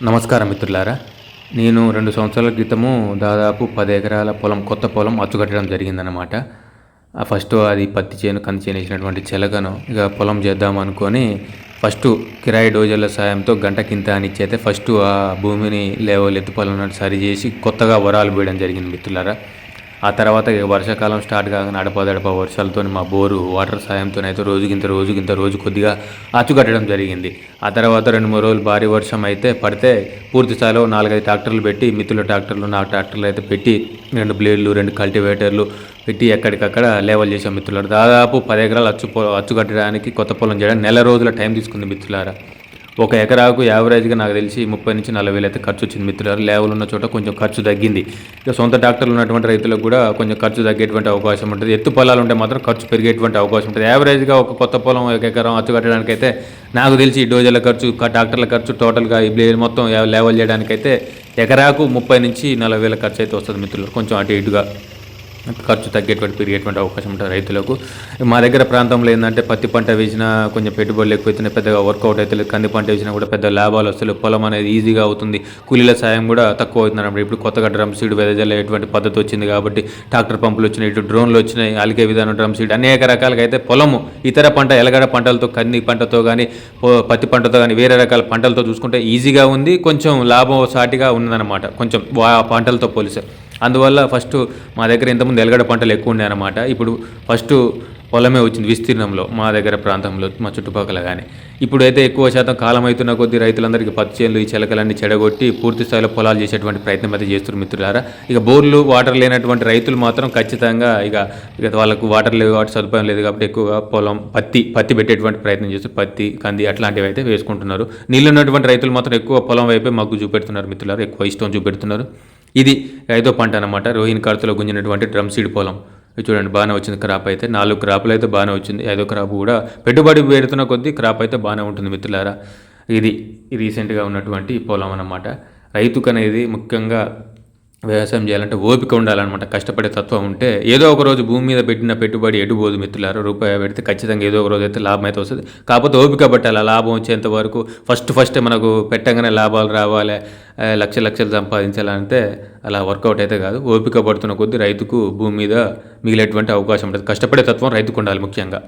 నమస్కారం మిత్రులారా. నేను రెండు సంవత్సరాల క్రితము దాదాపు పది ఎకరాల పొలం కొత్త పొలం అచ్చుకట్టడం జరిగిందనమాట ఆ ఫస్ట్ అది పత్తి చేను కంది చేను వేసినటువంటి చెలకను ఇక పొలం చేద్దాం అనుకొని ఫస్ట్ కిరాయి డోజర్ల సాయంతో గంట కింత అని ఇచ్చైతే ఫస్ట్ ఆ భూమిని లేవలు ఎత్తుపల్లని సరిచేసి కొత్తగా వరాలు వేయడం జరిగింది మిత్రులారా. ఆ తర్వాత వర్షాకాలం స్టార్ట్ కాగానే అడపదడప వర్షాలతో మా బోరు వాటర్ సాయంతో అయితే రోజుకింత రోజుకింత రోజు కొద్దిగా అచ్చుకట్టడం జరిగింది. ఆ తర్వాత రెండు మూడు రోజులు భారీ వర్షం అయితే పడితే పూర్తి స్థాయిలో నాలుగైదు ట్రాక్టర్లు పెట్టి మిత్రుల ట్రాక్టర్లు నాలుగు ట్రాక్టర్లు అయితే పెట్టి రెండు బ్లేడ్లు రెండు కల్టివేటర్లు పెట్టి ఎక్కడికక్కడ లేవల్ చేసాం మిత్రులారా. దాదాపు పది ఎకరాలు అచ్చు పొ- అచ్చు కట్టడానికి కొత్త పొలం చేయడానికి నెల రోజుల టైం తీసుకుంది మిత్రులారా. ఒక ఎకరాకు యావరేజ్గా నాకు తెలిసి ముప్పై నుంచి నలభై వేలు అయితే ఖర్చు వచ్చింది మిత్రులారు. లేవలు ఉన్న చోట కొంచెం ఖర్చు తగ్గింది. ఇక సొంత డాక్టర్లు ఉన్నటువంటి రైతులకు కూడా కొంచెం ఖర్చు తగ్గేటువంటి అవకాశం ఉంటుంది. ఎత్తు పొలాలు ఉంటే మాత్రం ఖర్చు పెరిగేటువంటి అవకాశం ఉంటుంది. యావరేజ్గా ఒక కొత్త పొలం ఒక ఎకరం అచ్చు కట్టడానికైతే నాకు తెలిసి డోజర్ల ఖర్చు డాక్టర్ల ఖర్చు టోటల్గా ఈ బ్లేడ్ మొత్తం లేవల్ చేయడానికైతే ఎకరాకు ముప్పై నుంచి నలభై వేల ఖర్చు అయితే వస్తుంది మిత్రులు కొంచెం అటు ఇటుగా. ఖర్చు తగ్గేటువంటి పెరిగేటువంటి అవకాశం ఉంటుంది రైతులకు. మా దగ్గర ప్రాంతంలో ఏంటంటే పత్తి పంట వేసినా కొంచెం పెట్టుబడులు ఎక్కువైతున్నాయి పెద్దగా వర్కౌట్ అవుతుంది కంది పంట వేసినా కూడా పెద్ద లాభాలు వస్తాయి పొలం అనేది ఈజీగా అవుతుంది. కూలీల సాయం కూడా తక్కువ అవుతుంది అన్నమాట. ఇప్పుడు కొత్తగా డ్రమ్ సీడ్ వెదజల్లేటువంటి పద్ధతి వచ్చింది కాబట్టి ట్రాక్టర్ పంపులు వచ్చినాయి ఇటు డ్రోన్లు వచ్చినాయి అలికే విధానం డ్రమ్ సీడ్ అనేక రకాలుగా అయితే పొలము ఇతర పంట ఎలగడ పంటలతో కంది పంటతో కానీ పత్తి పంటతో కానీ వేరే రకాల పంటలతో చూసుకుంటే ఈజీగా ఉంది. కొంచెం లాభం సాటిగా ఉన్నదన్నమాట. కొంచెం ఆ పంటలతో పోలిస్తే. అందువల్ల ఫస్ట్ మా దగ్గర ఇంతకుముందు ఎలగడ పంటలు ఎక్కువ ఉండే అనమాట ఇప్పుడు ఫస్ట్ పొలమే వచ్చింది విస్తీర్ణంలో మా దగ్గర ప్రాంతంలో మా చుట్టుపక్కల కానీ ఇప్పుడైతే ఎక్కువ శాతం కాలం అవుతున్న కొద్దీ రైతులందరికీ పత్తి చేనులు ఈ చిలకలన్నీ చెడగొట్టి పూర్తి స్థాయిలో పొలాలు చేసేటువంటి ప్రయత్నం అయితే చేస్తున్నారు మిత్రులారా. ఇక బోర్లు వాటర్ లేనటువంటి రైతులు మాత్రం ఖచ్చితంగా ఇక ఇక వాళ్ళకు వాటర్ లేదు కాబట్టి సదుపాయం లేదు కాబట్టి ఎక్కువగా పొలం పత్తి పత్తి పెట్టేటువంటి ప్రయత్నం చేస్తూ పత్తి కంది అట్లాంటివి అయితే వేసుకుంటున్నారు. నీళ్ళు ఉన్నటువంటి రైతులు మాత్రం ఎక్కువ పొలం వైపే మగ్గు చూపెడుతున్నారు మిత్రులారా ఎక్కువ ఇష్టం చూపెడుతున్నారు. ఇది ఐదో పంట అనమాట రోహిణి కార్తలో గుంజినటువంటి డ్రమ్ సీడ్ పొలం. ఇది చూడండి బాగానే వచ్చింది క్రాప్ అయితే. నాలుగు క్రాపులు అయితే బాగానే వచ్చింది. ఐదో క్రాప్ కూడా పెట్టుబడి పెడుతున్న కొద్దీ క్రాప్ అయితే బాగానే ఉంటుంది మిత్రులారా. ఇది రీసెంట్గా ఉన్నటువంటి పొలం అన్నమాట. రైతుకు అనేది ముఖ్యంగా వ్యవసాయం చేయాలంటే ఓపిక ఉండాలన్నమాట. కష్టపడే తత్వం ఉంటే ఏదో ఒక రోజు భూమి మీద పెట్టిన పెట్టుబడి ఎటు మిత్రులారు? రూపాయి పెడితే ఖచ్చితంగా ఏదో ఒక రోజు అయితే లాభం అయితే వస్తుంది. కాకపోతే ఓపిక పట్టాలి. లాభం వచ్చేంత వరకు ఫస్ట్ ఫస్ట్ మనకు పెట్టంగానే లాభాలు రావాలి లక్ష లక్షలు సంపాదించాలంటే అలా వర్కౌట్ అయితే కాదు. ఓపిక పడుతున్న కొద్దీ రైతుకు భూమి మీద మిగిలేటువంటి అవకాశం ఉంటుంది. కష్టపడే తత్వం రైతుకు ఉండాలి ముఖ్యంగా.